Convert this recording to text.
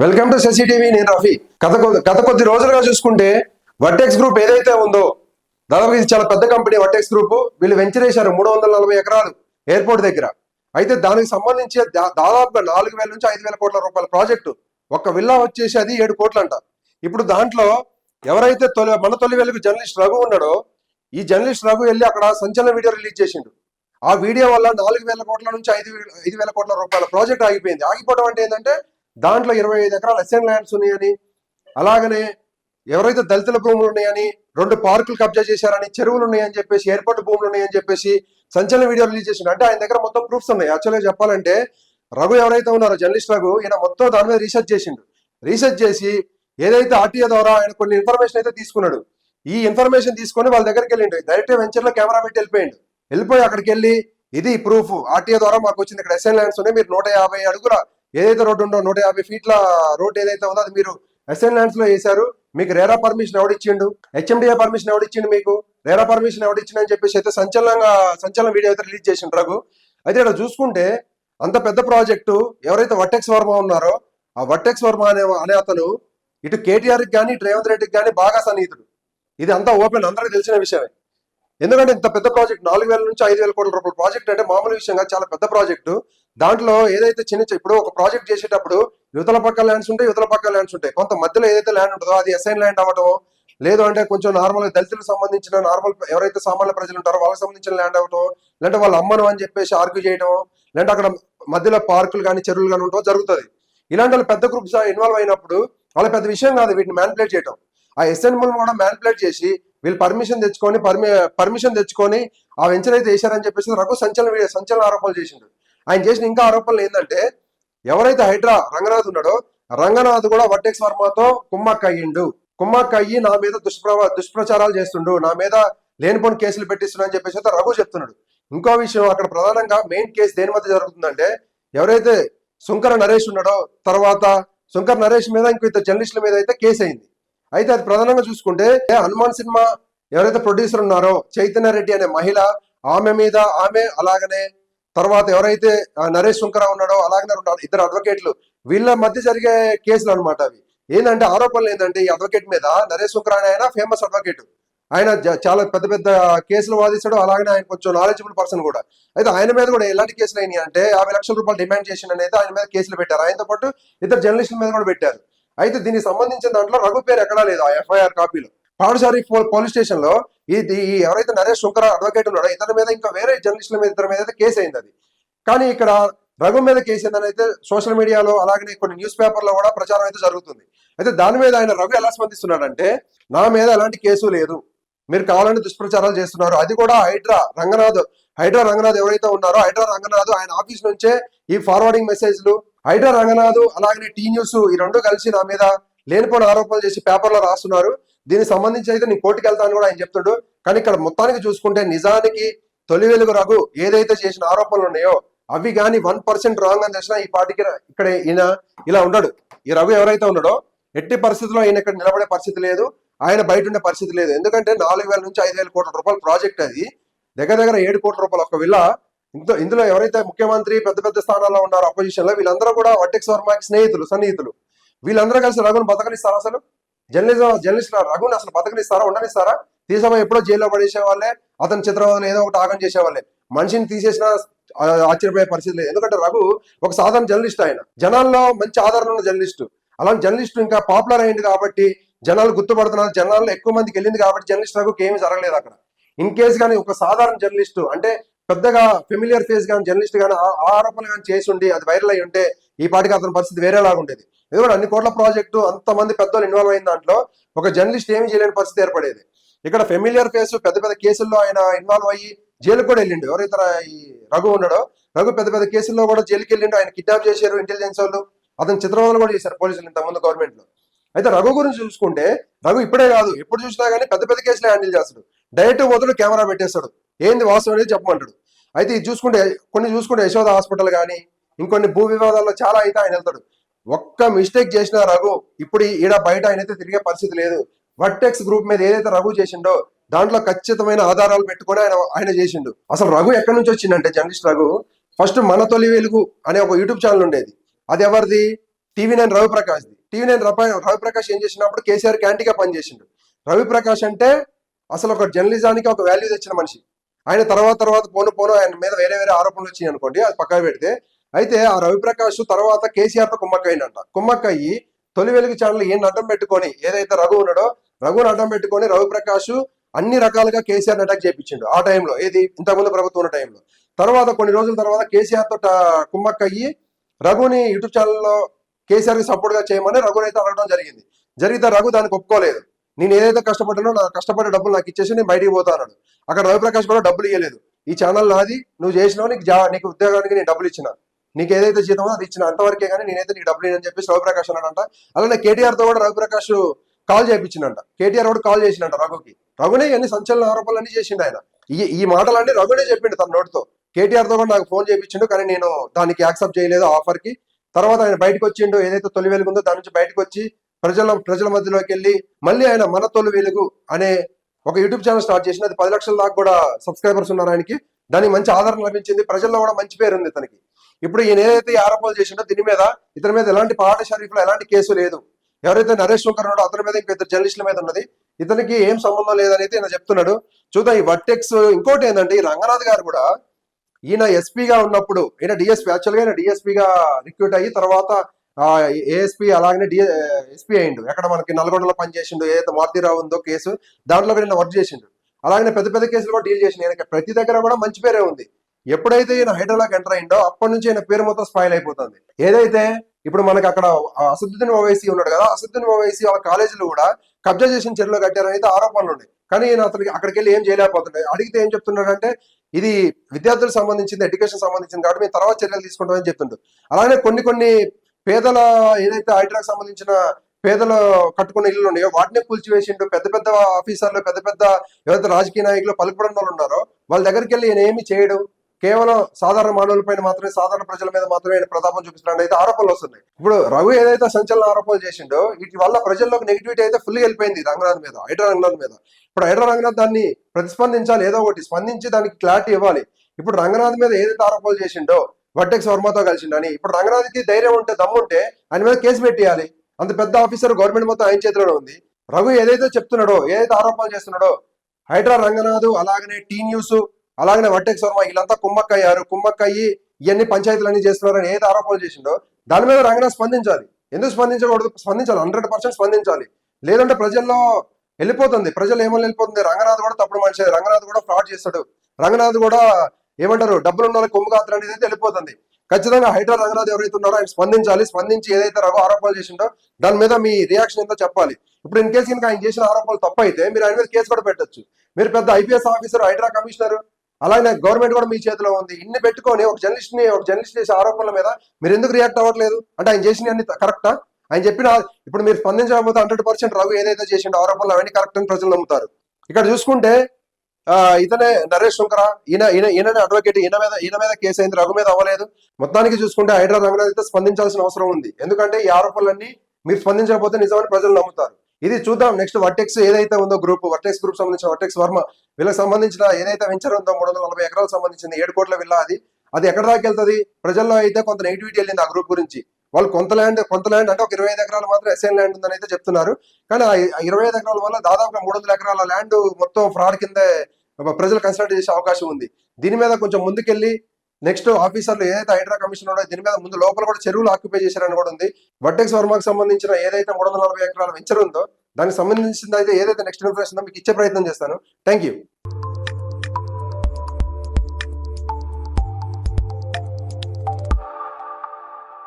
Welcome to Shashi TV నేను రఫీ. గత కొద్ది గత కొద్ది రోజులుగా చూసుకుంటే వర్టెక్స్ గ్రూప్ ఏదైతే ఉందో దాదాపు ఇది చాలా పెద్ద కంపెనీ వర్టెక్స్ గ్రూప్. వీళ్ళు వెంచరేశారు మూడు వందల నలభై ఎకరాలు ఎయిర్పోర్ట్ దగ్గర. అయితే దానికి సంబంధించి దా- దాదాపుగా నాలుగు వేల నుంచి ఐదు వేల కోట్ల రూపాయల ప్రాజెక్టు. ఒక్క విల్లా వచ్చేసి అది ఏడు కోట్లంట. ఇప్పుడు దాంట్లో ఎవరైతే తొలి మన తొలి వెలుగు జర్నలిస్ట్ రఘు ఉన్నాడో ఈ జర్నలిస్ట్ రఘు వెళ్ళి అక్కడ సంచలన వీడియో రిలీజ్ చేసిండు. ఆ వీడియో వల్ల నాలుగు వేల కోట్ల నుంచి ఐదు వేల ఐదు వేల కోట్ల రూపాయల ప్రాజెక్ట్ ఆగిపోయింది. ఆగిపోవడం అంటే ఏంటంటే దాంట్లో ఇరవై ఐదు ఎకరాల ఎస్ఎన్ ల్యాండ్స్ ఉన్నాయని అలాగనే ఎవరైతే దళితుల భూములు ఉన్నాయని రెండు పార్కులు కబ్జా చేశారని చెరువులు ఉన్నాయని చెప్పేసి ఎయిర్పోర్ట్ భూములు ఉన్నాయని చెప్పేసి సంచలన వీడియో రిలీజ్ చేసిండు. అంటే ఆయన దగ్గర మొత్తం ప్రూఫ్స్ ఉన్నాయి. యాక్చువల్గా చెప్పాలంటే రఘు ఎవరైతే ఉన్నారో జర్నలిస్ట్ రఘు ఈయన మొత్తం దాని మీద రీసెర్చ్ చేసిండు. రీసెర్చ్ చేసి ఏదైతే ఆర్టీఓ ద్వారా ఆయన కొన్ని ఇన్ఫర్మేషన్ అయితే తీసుకున్నాడు ఈ ఇన్ఫర్మేషన్ తీసుకొని వాళ్ళ దగ్గరికి వెళ్ళిండు. డైరెక్ట్ వెంచర్లో కెమెరా పెట్టి వెళ్ళిపోయిండు. వెళ్ళిపోయి అక్కడికి వెళ్ళి ఇది ప్రూఫ్. ఆర్టీఓ ద్వారా మాకు వచ్చింది. ఇక్కడ ఎస్ఎన్ ల్యాండ్స్ ఉన్నాయి. మీరు నూట యాభై అడుగుల ఏదైతే రోడ్డు ఉందో నూట యాభై ఫీట్ల రోడ్ ఏదైతే ఉందో అది మీరు ఎస్ఎన్ ల్యాండ్స్లో వేశారు. మీకు రేరా పర్మిషన్ ఎవడిచ్చిండు హెచ్ఎండిఏ పర్మిషన్ ఎవడిచ్చిండు మీకు? రేరా పర్మిషన్ ఎవడిచ్చిండు అని చెప్పేసి అయితే సంచలనంగా సంచలన వీడియో అయితే రిలీజ్ చేసిండు రఘు. అయితే ఇక్కడ చూసుకుంటే అంత పెద్ద ప్రాజెక్టు ఎవరైతే వట్టెక్స్ వర్మ ఉన్నారో ఆ వట్టెక్స్ వర్మ అనే అనే అతను ఇటు కేటీఆర్కి కానీ రేవంత్ రెడ్డికి కానీ బాగా సన్నిహితుడు. ఇది అంతా ఓపెన్ అందరికీ తెలిసిన విషయమే. ఎందుకంటే ఇంత పెద్ద ప్రాజెక్ట్ నాలుగు వేల నుంచి ఐదు వేల కోట్ల రూపాయల ప్రాజెక్ట్ అంటే మామూలు విషయంగా చాలా పెద్ద ప్రాజెక్టు. దాంట్లో ఏదైతే చిన్న ఇప్పుడు ఒక ప్రాజెక్ట్ చేసేటప్పుడు యువతల పక్క ల్యాండ్స్ ఉంటాయి యువతల పక్క ల్యాండ్స్ ఉంటాయి. కొంత మధ్యలో ఏదైతే ల్యాండ్ ఉంటుందో అది ఎస్ఐన్ ల్యాండ్ అవ్వటం లేదు అంటే కొంచెం నార్మల్ దళితులకు సంబంధించిన నార్మల్ ఎవరైతే సామాన్య ప్రజలు ఉంటారో వాళ్ళకి సంబంధించిన ల్యాండ్ అవ్వటం లేదంటే వాళ్ళ అమ్మను అని చెప్పేసి ఆర్గ్యూ చేయడం లేదంటే అక్కడ మధ్యలో పార్కులు కానీ చెరువులు కానీ ఉండటం జరుగుతుంది. ఇలాంటి వాళ్ళు పెద్ద గ్రూప్స్ ఇన్వాల్వ్ అయినప్పుడు వాళ్ళ పెద్ద విషయం కాదు వీటిని మ్యానిపులేట్ చేయడం ఆ ఎస్ఎన్ కూడా మ్యానిపులేట్ చేసి వీళ్ళు పర్మిషన్ తెచ్చుకొని పర్మి పర్మిషన్ తెచ్చుకొని ఆ వెంచర్ అయితే వేశారని చెప్పేసి రఘు సంచలన సంచలన ఆరోపణలు చేసిండు. ఆయన చేసిన ఇంకా ఆరోపణలు ఏంటంటే ఎవరైతే హైడ్రా రంగనాథ్ ఉన్నాడో రంగనాథ్ కూడా వట్టెక్స్ వర్మతో కుమ్మక్క అయ్యిండు. కుమ్మక్క అయ్యి నా మీద దుష్ప్రవ దుష్ప్రచారాలు చేస్తుండు. నా మీద లేనిపోని కేసులు పెట్టిస్తున్నా అని చెప్పేసి అయితే రఘు చెప్తున్నాడు. ఇంకో విషయం అక్కడ ప్రధానంగా మెయిన్ కేసు దేని మధ్య జరుగుతుందంటే ఎవరైతే శుంకర నరేష్ ఉన్నాడో తర్వాత శుంకర్ నరేష్ మీద ఇంకో ఇద్దరు జర్నలిస్టుల మీద అయితే కేసు అయింది. అయితే అది ప్రధానంగా చూసుకుంటే హనుమాన్ సినిమా ఎవరైతే ప్రొడ్యూసర్ ఉన్నారో చైతన్య రెడ్డి అనే మహిళ ఆమె మీద ఆమె అలాగనే తర్వాత ఎవరైతే ఆ, నరేష్ శుంకర ఉన్నాడో అలాగే ఇద్దరు అడ్వకేట్లు వీళ్ళ మధ్య జరిగే కేసులు అనమాట అవి. ఏంటంటే ఆరోపణలు ఏంటంటే ఈ అడ్వకేట్ మీద నరేష్ శుంకర ఆయన ఫేమస్ అడ్వకేట్. ఆయన చాలా పెద్ద పెద్ద కేసులు వాదిస్తాడు అలాగే ఆయన కొంచెం నాలెడ్జబుల్ పర్సన్ కూడా. అయితే ఆయన మీద కూడా ఎలాంటి కేసులు అయినాయి అంటే యాభై లక్షల రూపాయలు డిమాండ్ చేసిన అయితే ఆయన మీద కేసులు పెట్టారు. ఆయనతో పాటు ఇద్దరు జర్నలిస్టుల మీద కూడా పెట్టారు. అయితే దీనికి సంబంధించిన దాంట్లో రఘు పేరు ఎక్కడా లేదు ఆ ఎఫ్ఐఆర్ కాపీలో. పాడుసారి పోలీస్ స్టేషన్లో ఇది ఎవరైతే నరేష్ శుంకర అడ్వకేట్ ఉన్నాడో ఇతని మీద ఇంకా వేరే జర్నలిస్టుల మీద ఇద్దరి మీద అయితే కేసు అయింది అది. కానీ ఇక్కడ రఘు మీద కేసు ఏందని అయితే సోషల్ మీడియాలో అలాగనే కొన్ని న్యూస్ పేపర్లో కూడా ప్రచారం అయితే జరుగుతుంది. అయితే దాని మీద ఆయన రఘు ఎలా స్పందిస్తున్నాడంటే నా మీద ఎలాంటి కేసు లేదు. మీరు కావాలని దుష్ప్రచారాలు చేస్తున్నారు. అది కూడా హైడ్రా రంగనాథ్ హైడ్రా రంగనాథ్ ఎవరైతే ఉన్నారో హైడ్రా రంగనాథ్ ఆయన ఆఫీస్ నుంచే ఈ ఫార్వర్డింగ్ మెసేజ్లు హైడ్రా రంగనాథ్ అలాగనే టీ న్యూస్ ఈ రెండు కలిసి నా మీద లేనిపోయిన ఆరోపణలు చేసి పేపర్లో రాస్తున్నారు. దీనికి సంబంధించి అయితే నేను కోర్టుకు వెళ్తాను కూడా ఆయన చెప్తాడు. కానీ ఇక్కడ మొత్తానికి చూసుకుంటే నిజానికి తొలి వెలుగు రఘు ఏదైతే చేసిన ఆరోపణలు ఉన్నాయో అవి కానీ వన్ పర్సెంట్ రాంగ్ అని తెలిసినా ఈ పార్టీకి ఇక్కడ ఈయన ఇలా ఉండడు. ఈ రఘు ఎవరైతే ఉన్నాడో ఎట్టి పరిస్థితుల్లో ఈయన ఇక్కడ నిలబడే పరిస్థితి లేదు. ఆయన బయట ఉండే పరిస్థితి లేదు. ఎందుకంటే నాలుగు వేల నుంచి ఐదు వేల కోట్ల రూపాయల ప్రాజెక్ట్ అది. దగ్గర దగ్గర ఏడు కోట్ల రూపాయలు ఒక విల్ల. ఇంత ఇందులో ఎవరైతే ముఖ్యమంత్రి పెద్ద పెద్ద స్థానాల్లో ఉన్నారో అపోజిషన్లో వీళ్ళందరూ కూడా వట్టెక్స్ వర్మకి స్నేహితులు సన్నిహితులు. వీళ్ళందరూ కలిసి రఘును బతకనిస్తారు అసలు? జర్నలిజం జర్నలిస్ట్ రఘుని అసలు బతకనిస్తారా ఉండనిస్తారా? తీసామో ఎప్పుడో జైల్లో పడేసే వాళ్ళే అతని చిత్రవాదం ఏదో ఒకటి ఆగం చేసేవాళ్ళే. మనిషిని తీసేసిన ఆశ్చర్యపోయే పరిస్థితి లేదు. ఎందుకంటే రఘు ఒక సాధారణ జర్నలిస్ట్ ఆయన. జనాల్లో మంచి ఆదరణ ఉన్న జర్నలిస్ట్. అలాంటి జర్నలిస్ట్ ఇంకా పాపులర్ అయింది కాబట్టి జనాలు గుర్తుపడుతున్నారు. జనాల్లో ఎక్కువ మందికి వెళ్ళింది కాబట్టి జర్నలిస్ట్ రఘుకి ఏమీ జరగలేదు అక్కడ. ఇన్ కేసు కానీ ఒక సాధారణ జర్నలిస్ట్ అంటే పెద్దగా ఫెమిలియర్ ఫేస్ కానీ జర్నలిస్ట్ కానీ ఆరోపణలు కానీ చేసి ఉండి అది వైరల్ అయి ఉంటే ఈ పాటికి అతని పరిస్థితి వేరేలాగా ఉండేది. ఎందుకంటే అన్ని కోట్ల ప్రాజెక్టు అంతమంది పెద్దలు ఇన్వాల్వ్ అయిన దాంట్లో ఒక జర్నలిస్ట్ ఏమి చేయలేని పరిస్థితి ఏర్పడేది. ఇక్కడ ఫెమిలియర్ ఫేస్ పెద్ద పెద్ద కేసుల్లో ఆయన ఇన్వాల్వ్ అయ్యి జైలుకు కూడా వెళ్ళిండు. ఎవరైతే ఈ రఘు ఉన్నాడో రఘు పెద్ద పెద్ద కేసుల్లో కూడా జైలుకి వెళ్ళిండు. ఆయన కిడ్నాప్ చేశారు ఇంటెలిజెన్స్ వాళ్ళు. అతను చిత్రవదలు కూడా చేశారు పోలీసులు ఇంతకుముందు గవర్నమెంట్లో. అయితే రఘు గురించి చూసుకుంటే రఘు ఇప్పుడే కాదు ఎప్పుడు చూసినా కానీ పెద్ద పెద్ద కేసులు హ్యాండిల్ చేస్తాడు. డైరెక్ట్ పోతాడు కెమెరా పెట్టేస్తాడు. ఏంది వాస్తవం అనేది చెప్పమంటాడు. అయితే ఇది చూసుకుంటే కొన్ని చూసుకుంటే యశోద హాస్పిటల్ కానీ ఇంకొన్ని భూ వివాదాల్లో చాలా అయితే ఆయన వెళ్తాడు. ఒక్క మిస్టేక్ చేసిన రఘు ఇప్పుడు ఈడ బయట ఆయన అయితే తిరిగే పరిస్థితి లేదు. వర్టెక్స్ గ్రూప్ మీద ఏదైతే రఘు చేసిండో దాంట్లో ఖచ్చితమైన ఆధారాలు పెట్టుకొని ఆయన ఆయన చేసిండు. అసలు రఘు ఎక్కడి నుంచి వచ్చిందంటే జర్నలిస్ట్ రఘు ఫస్ట్ మన తొలి వెలుగు అనే ఒక యూట్యూబ్ ఛానల్ ఉండేది. అది ఎవరిది? టీవీ నైన్ రవిప్రకాష్ది. టీవీ నైన్ రవిప్రకాష్ ఏం చేసినప్పుడు కేసీఆర్ క్యాంటీగా పనిచేసిండు. రవిప్రకాష్ అంటే అసలు ఒక జర్నలిజానికి ఒక వాల్యూ తెచ్చిన మనిషి. ఆయన తర్వాత తర్వాత పోను పోను ఆయన మీద వేరే వేరే ఆరోపణలు వచ్చినాయి అనుకోండి అది పక్కన పెడితే అయితే ఆ రవిప్రకాష్ తర్వాత కేసీఆర్తో కుమ్మక్కయ్యిందంట కుమ్మక్కయ్యి తొలి వెలుగు ఛానల్ ఈయన అడ్డం పెట్టుకొని ఏదైతే రఘు ఉన్నాడో రఘుని అడ్డం పెట్టుకొని రవిప్రకాష్ అన్ని రకాలుగా కేసీఆర్ అటాక్ చేయించిండు ఆ టైంలో. ఏది? ఇంతకుముందు ప్రభుత్వం ఉన్న టైంలో. తర్వాత కొన్ని రోజుల తర్వాత కేసీఆర్తో ట- కుమ్మక్కయ్యి రఘుని యూట్యూబ్ ఛానల్లో కేసీఆర్కి సపోర్ట్గా చేయమని రఘుని అయితే అడగడం జరిగింది. జరిగితే రఘు దానికి ఒప్పుకోలేదు. నేను ఏదైతే కష్టపడ్డానో నా కష్టపడే డబ్బులు నాకు ఇచ్చేసి నేను బయటికి పోతాను అక్కడ రవిప్రకాష్ కూడా డబ్బులు ఇవ్వలేదు ఈ ఛానల్ నాది నువ్వు చేసినావు నీకు జా నీకు ఉద్యోగానికి నేను డబ్బులు ఇచ్చిన. నీకు ఏదైతే జీతమో అది ఇచ్చిన అంతవరకే కానీ నేనైతే నీకు డబ్బులు అని చెప్పేసి రవిప్రకాష్ అన్నాడంట. అలానే కేటీఆర్తో కూడా రవిప్రకాష్ కాల్ చేయించిందంట కేటీఆర్ కూడా కాల్ చేసిందంట రఘుకి. రఘునే అన్ని సంచలన ఆరోపణలన్నీ చేసిండు ఆయన. ఈ ఈ మాటలన్నీ రఘునే చెప్పిండు తన నోటితో. కేటీఆర్తో కూడా నాకు ఫోన్ చేయించిండు కానీ నేను దానికి యాక్సెప్ట్ చేయలేదు ఆఫర్కి తర్వాత ఆయన బయటకు వచ్చిండు ఏదైతే తొలి వెలుగుందో దాని నుంచి బయటకు వచ్చి ప్రజల ప్రజల మధ్యలోకి వెళ్ళి మళ్ళీ ఆయన మన తొలి వెలుగు అనే ఒక యూట్యూబ్ ఛానల్ స్టార్ట్ చేసిన అది పది లక్షల దాకా కూడా సబ్స్క్రైబర్స్ ఉన్నారు ఆయనకి. దానికి మంచి ఆదరణ లభించింది. ప్రజల్లో కూడా మంచి పేరు ఉంది తనకి. ఇప్పుడు ఈయన ఏదైతే ఆరోపణలు చేసిండో దీని మీద ఇతని మీద ఎలాంటి పాట షరీఫ్లో ఎలాంటి కేసు లేదు. ఎవరైతే నరేష్ శంకర్ ఉన్నాడో అతని మీద ఇంకా ఇద్దరు జర్నలిస్టుల మీద ఉన్నది. ఇతనికి ఏం సంబంధం లేదనేది ఈయన చెప్తున్నాడు. చూద్దాం ఈ వర్టెక్స్ ఇంకోటి ఏంటంటే ఈ రంగనాథ్ గారు కూడా ఈయన ఎస్పీగా ఉన్నప్పుడు ఈయన డిఎస్పీ యాక్చువల్గా ఈయన డిఎస్పీగా రిక్రూట్ అయ్యి తర్వాత ఏఎస్పీ అలాగనే డి ఎస్పీ అయిండు ఎక్కడ మనకి నల్గొండలో పనిచేసిండు ఏదైతే మారుతీరావు ఉందో కేసు దాంట్లో కూడా వర్క్ చేసిండు. అలాగనే పెద్ద పెద్ద కేసులు కూడా డీల్ చేసిండు. ఈయనకి ప్రతి దగ్గర కూడా మంచి పేరే ఉంది. ఎప్పుడైతే ఈయన హైదరాబాద్ ఎంటర్ అయిందో అప్పటి నుంచి ఈయన పేరు మొత్తం స్పాయిల్ అయిపోతుంది. ఏదైతే ఇప్పుడు మనకి అక్కడ అసదుద్దీన్ ఓవైసీ ఉన్నాడు కదా అసదుద్దీన్ ఓవైసీ వాళ్ళ కాలేజీలు కూడా కబ్జా చేసిన చెరువులో కట్టారని ఆరోపణలు ఉన్నాయి. కానీ ఈయన అతనికి అక్కడికి వెళ్ళి ఏం చేయలేకపోతున్నాయి అడిగితే ఏం చెప్తున్నాడంటే ఇది విద్యార్థులకు సంబంధించింది ఎడ్యుకేషన్ సంబంధించింది కాబట్టి మేము తర్వాత చర్యలు తీసుకుంటామని చెప్తుండ్రు అలానే కొన్ని కొన్ని పేదల ఏదైతే హైడ్రాకి సంబంధించిన పేదలు కట్టుకున్న ఇల్లు ఉన్నాయో వాటినే కూల్చివేసిండు పెద్ద పెద్ద ఆఫీసర్లు పెద్ద పెద్ద ఎవరైతే రాజకీయ నాయకులు పలుకుబడిన వాళ్ళు ఉన్నారో వాళ్ళ దగ్గరికి వెళ్ళి ఈయన ఏమి చేయడం? కేవలం సాధారణ మానవుల పైన మాత్రమే సాధారణ ప్రజల మీద మాత్రమే ఆయన ప్రతాపం చూపిస్తున్నాడు అయితే ఆరోపణలు వస్తున్నాయి. ఇప్పుడు రఘు ఏదైతే సంచలన ఆరోపణలు చేసిండో వీటి వల్ల ప్రజల్లోకి నెగిటివిటీ అయితే ఫుల్ వెళ్ళిపోయింది రంగనాథ్ మీద హైడ్రా రంగనాథ్ మీద. ఇప్పుడు హైడ్రా రంగనాథ్ దాన్ని ప్రతిస్పందించాలి ఏదో ఒకటి స్పందించి దానికి క్లారిటీ ఇవ్వాలి. ఇప్పుడు రంగనాథ్ మీద ఏదైతే ఆరోపణలు చేసిండో వర్టెక్స్ వర్మతో కలిసిండని ఇప్పుడు రంగనాథ్కి ధైర్యం ఉంటే దమ్ముంటే ఆయన మీద కేసు పెట్టేయాలి. అంత పెద్ద ఆఫీసర్ గవర్నమెంట్ మొత్తం ఆయన చేతిలో ఉంది. రఘు ఏదైతే చెప్తున్నాడో ఏదైతే ఆరోపణలు చేస్తున్నాడో హైడ్రా రంగనాథ్ అలాగనే టీ న్యూస్ అలాగనే వట్టెక్ శర్మ వీళ్ళంతా కుమ్మక్కయ్యారు కుమ్మక్కయ్యి ఇవన్నీ పంచాయతీలన్నీ చేస్తున్నారని ఏది ఆరోపణలు చేసిండో దాని మీద రంగనాథ్ స్పందించాలి. ఎందుకు స్పందించకూడదు? స్పందించాలి. హండ్రెడ్ పర్సెంట్ స్పందించాలి. లేదంటే ప్రజల్లో వెళ్ళిపోతుంది. ప్రజలు ఏమని వెళ్ళిపోతుంది? రంగనాథ్ కూడా తప్పుడు మనిషి రంగనాథ్ కూడా ఫ్రాడ్ చేస్తాడు. రంగనాథ్ కూడా ఏమంటారు? డబ్బులు ఉన్న కొమ్ము కాత్ర అనేది వెళ్ళిపోతుంది. ఖచ్చితంగా హైడ్రా రంగనాథ్ ఎవరైతే ఉన్నారో ఆయన స్పందించాలి. స్పందించి ఏదైతే రఘు ఆరోపణలు చేసిండో దాని మీద మీ రియాక్షన్ ఎంతో చెప్పాలి. ఇప్పుడు ఇన్ కేసు కనుక ఆయన చేసిన ఆరోపణలు తప్పు అయితే మీరు ఆయన మీద కేసు కూడా పెట్టొచ్చు. మీరు పెద్ద ఐపీఎస్ ఆఫీసర్ హైడ్రా కమిషనర్ అలాగే గవర్నమెంట్ కూడా మీ చేతిలో ఉంది. ఇన్ని పెట్టుకొని ఒక జర్నలిస్ట్ని ఒక జర్నలిస్ట్ చేసే ఆరోపణల మీద మీరు ఎందుకు రియాక్ట్ అవ్వట్లేదు? అంటే ఆయన చేసిన అన్ని కరెక్టా ఆయన చెప్పిన ఇప్పుడు మీరు స్పందించకపోతే హండ్రెడ్ పర్సెంట్ రఘు ఏదైతే చేసిండో ఆరోపణలు అవన్నీ కరెక్ట్ అని ప్రజలు నమ్ముతారు. ఇక్కడ చూసుకుంటే ఇతనే నరేష్ శంకర ఈయన ఈయన ఈయననే అడ్వకేట్ ఈయన మీద ఈయన మీద కేసు అయింది రఘు మీద అవ్వలేదు. మొత్తానికి చూసుకుంటే హైదరాబాద్ రంగనాథ్ అయితే స్పందించాల్సిన అవసరం ఉంది. ఎందుకంటే ఈ ఆరోపణలన్నీ మీరు స్పందించకపోతే నిజమని ప్రజలు నమ్ముతారు. ఇది చూద్దాం. నెక్స్ట్ వర్టెక్స్ ఏదైతే ఉందో గ్రూప్ వర్టెక్స్ గ్రూప్ సంబంధించిన వర్టెక్స్ వర్మ వీళ్ళకి సంబంధించిన ఏదైతే వెంచర్ ఉందో మూడు వందల నలభై ఎకరాలకు సంబంధించింది ఏడు కోట్ల విల్లా అది. అది ఎక్కడ దాకా వెళ్తుంది? ప్రజల్లో అయితే కొంత నెగిటివిటీ వెళ్ళింది ఆ గ్రూప్ గురించి. వాళ్ళు కొంత ల్యాండ్ కొంత ల్యాండ్ అంటే ఒక ఇరవై ఐదు ఎకరాలు మాత్రం ఎస్ఎన్ ల్యాండ్ ఉందని అయితే చెప్తున్నారు. కానీ ఆ ఇరవై ఐదు ఎకరాల వల్ల దాదాపుగా మూడు వందల ఎకరాల ల్యాండ్ మొత్తం ఫ్రాడ్ కింద ప్రజలు కన్సల్ట్ చేసే అవకాశం ఉంది. దీని మీద కొంచెం ముందుకెళ్ళి నెక్స్ట్ ఆఫీసర్లు ఏదైతే హైడ్రా కమిషన్ ఉన్నాయో దీని మీద ముందు లోపల కూడా చెరువులు ఆక్యుపై చేశారని కూడా ఉంది. వడ్డెక్స్ వర్మకు సంబంధించిన ఏదైతే మూడు వందల నలభై ఎకరాల వెంచర్ ఉందో దానికి సంబంధించింది అయితే ఏదైతే నెక్స్ట్ ఇన్ఫర్మేషన్ మీకు ఇచ్చే ప్రయత్నం చేస్తాను. Thank you